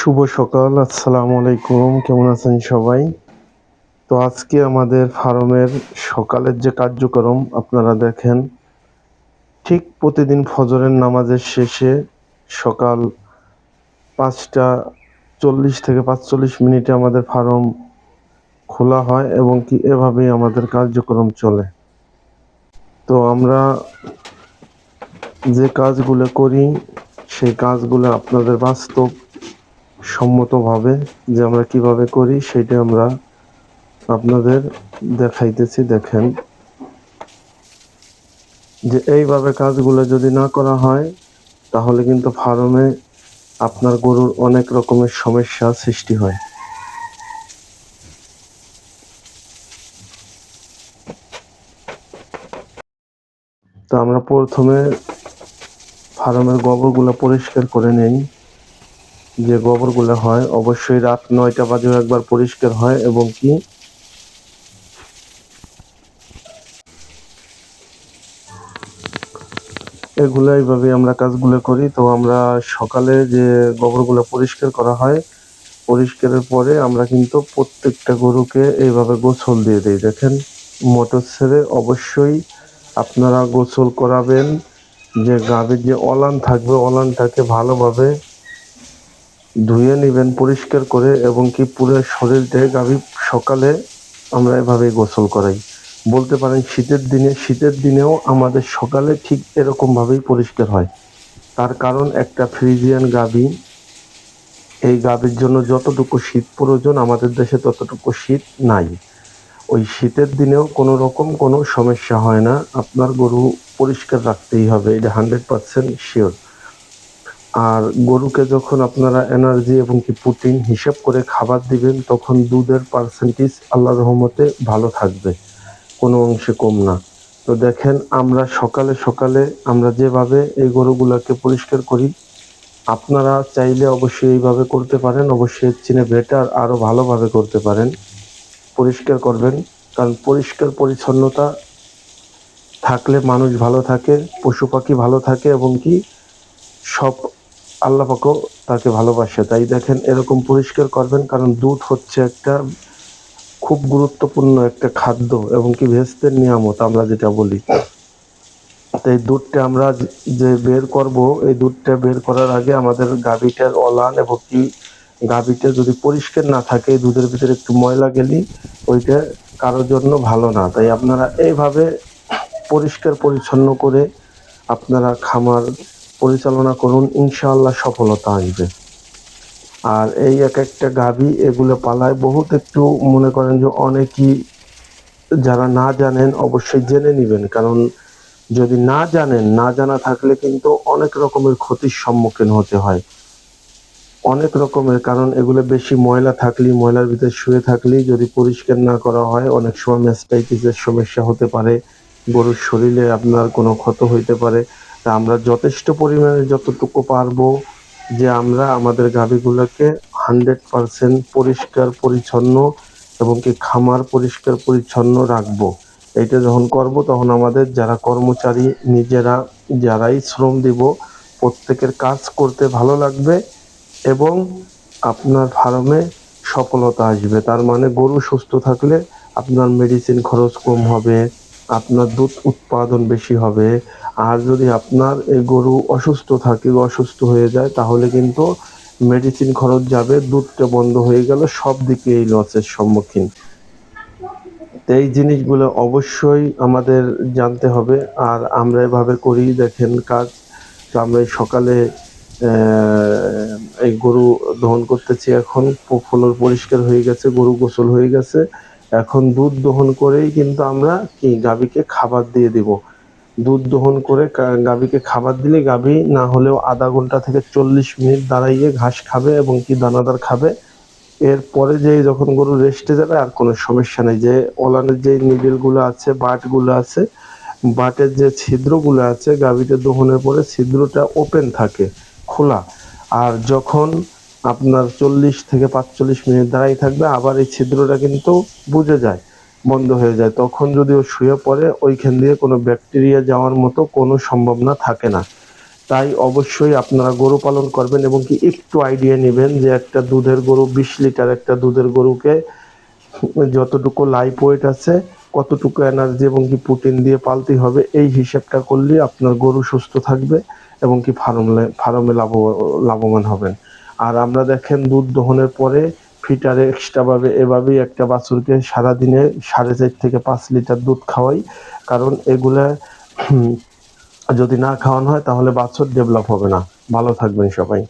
শুভ সকাল, আসসালামু আলাইকুম, কেমন আছেন সবাই? তো আজকে আমাদের ফার্মের সকালের যে কার্যক্রম, আপনারা দেখেন, ঠিক প্রতিদিন ফজরের নামাজের শেষে সকাল পাঁচটা চল্লিশ থেকে পাঁচচল্লিশ মিনিটে আমাদের ফার্ম খোলা হয় এবং কি এভাবেই আমাদের কার্যক্রম চলে। তো আমরা যে কাজগুলো করি, সেই কাজগুলো আপনাদের বাস্তব সম্মতভাবে যে আমরা কীভাবে করি, সেটা আমরা আপনাদের দেখাইতেছি, দেখেন। যে এইভাবে কাজগুলো যদি না করা হয়, তাহলে কিন্তু ফার্মে আপনার গরুর অনেক রকমের সমস্যা সৃষ্টি হয়। তো আমরা প্রথমে ফার্মের গোবরগুলো পরিষ্কার করে নেই। যে গোবরগুলো হয়, অবশ্যই রাত নয়টা বাজেও একবার পরিষ্কার হয় এবং কি? এগুলো এইভাবে আমরা কাজগুলো করি। তো আমরা সকালে যে গোবরগুলো পরিষ্কার করা হয়, পরিষ্কারের পরে আমরা কিন্তু প্রত্যেকটা গরুকে এইভাবে গোসল দিয়ে দিই। দেখেন, মোটর ছেড়ে অবশ্যই আপনারা গোসল করাবেন। যে গাভীর যে অলান থাকবে, অলানটাকে ভালোভাবে ধুয়ে নেবেন, পরিষ্কার করে এবং কি পুরো শরীরটাই গাভী সকালে আমরা এভাবে গোসল করাই। বলতে পারেন শীতের দিনে, শীতের দিনেও আমাদের সকালে ঠিক এরকমভাবেই পরিষ্কার হয়। তার কারণ একটা ফ্রিজিয়ান গাভী, এই গাভীর জন্য যতটুকু শীত প্রয়োজন আমাদের দেশে ততটুকু শীত নাই। ওই শীতের দিনেও কোনো রকম কোনো সমস্যা হয় না। আপনার গরু পরিষ্কার রাখতেই হবে, এটা হান্ড্রেড পারসেন্ট শিওর আর গরুকে যখন আপনারা এনার্জি এবং কি প্রোটিন হিসাব করে খাবার দিবেন, তখন দুধের পার্সেন্টেজ আল্লাহ রহমতে ভালো থাকবে, কোনো অংশে কম না। তো দেখেন, আমরা সকালে সকালে আমরা যেভাবে এই গরুগুলোকে পরিষ্কার করি, আপনারা চাইলে অবশ্যই এইভাবে করতে পারেন, অবশ্যই এর চিনে বেটার আরও ভালোভাবে করতে পারেন। পরিষ্কার করবেন, কারণ পরিষ্কার পরিচ্ছন্নতা থাকলে মানুষ ভালো থাকে, পশু পাখি ভালো থাকে এবং কি সব আল্লাহ পাকও তাকে ভালোবাসে। তাই দেখেন, এরকম পরিষ্কার করবেন, কারণ দুধ হচ্ছে একটা খুব গুরুত্বপূর্ণ একটা খাদ্য এবং কি ভেস্তের নিয়ামত আমরা যেটা বলি। তাই দুধটা আমরা যে বের করব, এই দুধটা বের করার আগে আমাদের গাভীটার অলান এবং কি গাভীটা যদি পরিষ্কার না থাকে দুধের ভিতরে একটু ময়লা গেলি ওইটা কারোর জন্য ভালো না। তাই আপনারা এইভাবে পরিষ্কার পরিচ্ছন্ন করে আপনারা খামার পরিচালনা করুন, ইনশাআল্লাহ সফলতা আসবে। আর এই এক একটা গাভী এগুলো পালায় বহুত একটু মনে করেন যে অনেকই যারা না জানেন অবশ্যই জেনে নেবেন। কারণ যদি না জানেন, না জানা থাকলে কিন্তু অনেক রকমের ক্ষতির সম্মুখীন হতে হয়। অনেক রকমের, কারণ এগুলো বেশি ময়লা থাকলেই, ময়লার ভিতরে শুয়ে থাকলেই যদি পরিষ্কার না করা হয়, অনেক সময় ম্যাস্টাইটিসের সমস্যা হতে পারে, গরুর শরীরে আপনার কোনো ক্ষত হইতে পারে। তা আমরা যথেষ্ট পরিমাণে যতটুকু পারব যে আমরা আমাদের গাভীগুলোকে হান্ড্রেড পারসেন্ট পরিষ্কার, পরিচ্ছন্ন এবং কি খামার পরিষ্কার, পরিচ্ছন্ন রাখব। এইটা যখন করব তখন আমাদের যারা কর্মচারী নিজেরা যারাই শ্রম দিব, প্রত্যেকের কাজ করতে ভালো লাগবে এবং আপনার ফার্মে সফলতা আসবে। তার মানে গরু সুস্থ থাকলে আপনার মেডিসিন খরচ কম হবে, আপনার দুধ উৎপাদন বেশি হবে আর যদি আপনার এই গরু অসুস্থ থাকে, অসুস্থ হয়ে যায়, তাহলে কিন্তু মেডিসিন খরচ যাবে, দুধটা বন্ধ হয়ে গেল, সব দিকে এই লসের সম্মুখীন। এই জিনিসগুলো অবশ্যই আমাদের জানতে হবে, আর আমরা এভাবে করি, দেখেন কাজ। তো আমরা সকালে এই গরু দহন করতেছি এখন ফলর পরিষ্কার হয়ে গেছে, গরু গোসল হয়ে গেছে। এখন দুধ দহন করেই কিন্তু আমরা কি, গাভীকে খাবার দিয়ে দিব। দুধ দহন করে গাভীকে খাবার দিলে গাভী না হলেও আধা ঘণ্টা থেকে চল্লিশ মিনিট দাঁড়াইয়ে ঘাস খাবে এবং কি দানাদার খাবে। এরপরে যে যখন গরু রেস্টে যাবে, আর কোনো সমস্যা নেই। যে ওলানের যে নিডেলগুলো আছে, বাটগুলো আছে, বাটের যে ছিদ্রগুলো আছে গাভীতে দহনের পরে ছিদ্রটা ওপেন থাকে, খোলা। আর যখন আপনার চল্লিশ থেকে পাঁচচল্লিশ মিনিট দাঁড়াই থাকবে, আবার এই ছিদ্রটা কিন্তু বুঝে যায়। বন্ধ হয়ে যায়, তখন যদি ও শুয়ে পড়ে, ওইখান দিয়ে কোনো ব্যাকটেরিয়া যাওয়ার মতো কোনো সম্ভাবনা থাকে না। তাই অবশ্যই আপনারা গরু পালন করবেন এবং কি একটু আইডিয়া নেবেন যে একটা দুধের গরু, বিশ লিটার একটা দুধের গরুকে যতটুকু লাইফ ওয়েট আছে, কতটুকু এনার্জি এবং কি প্রোটিন দিয়ে পালতে হবে, এই হিসাবটা করলে আপনার গরু সুস্থ থাকবে এবং কি ফার্মে ফার্মে লাভ লাভবান হবেন। আর আমরা দেখেন দুধ দহনের পরে ফিটারে এক্সট্রাভাবে এভাবেই একটা বাছুরকে সারাদিনে সাড়ে চার থেকে পাঁচ লিটার দুধ খাওয়াই। কারণ এগুলো যদি না খাওয়ানো হয় তাহলে বাছুর ডেভেলপ হবে না। ভালো থাকবেন সবাই।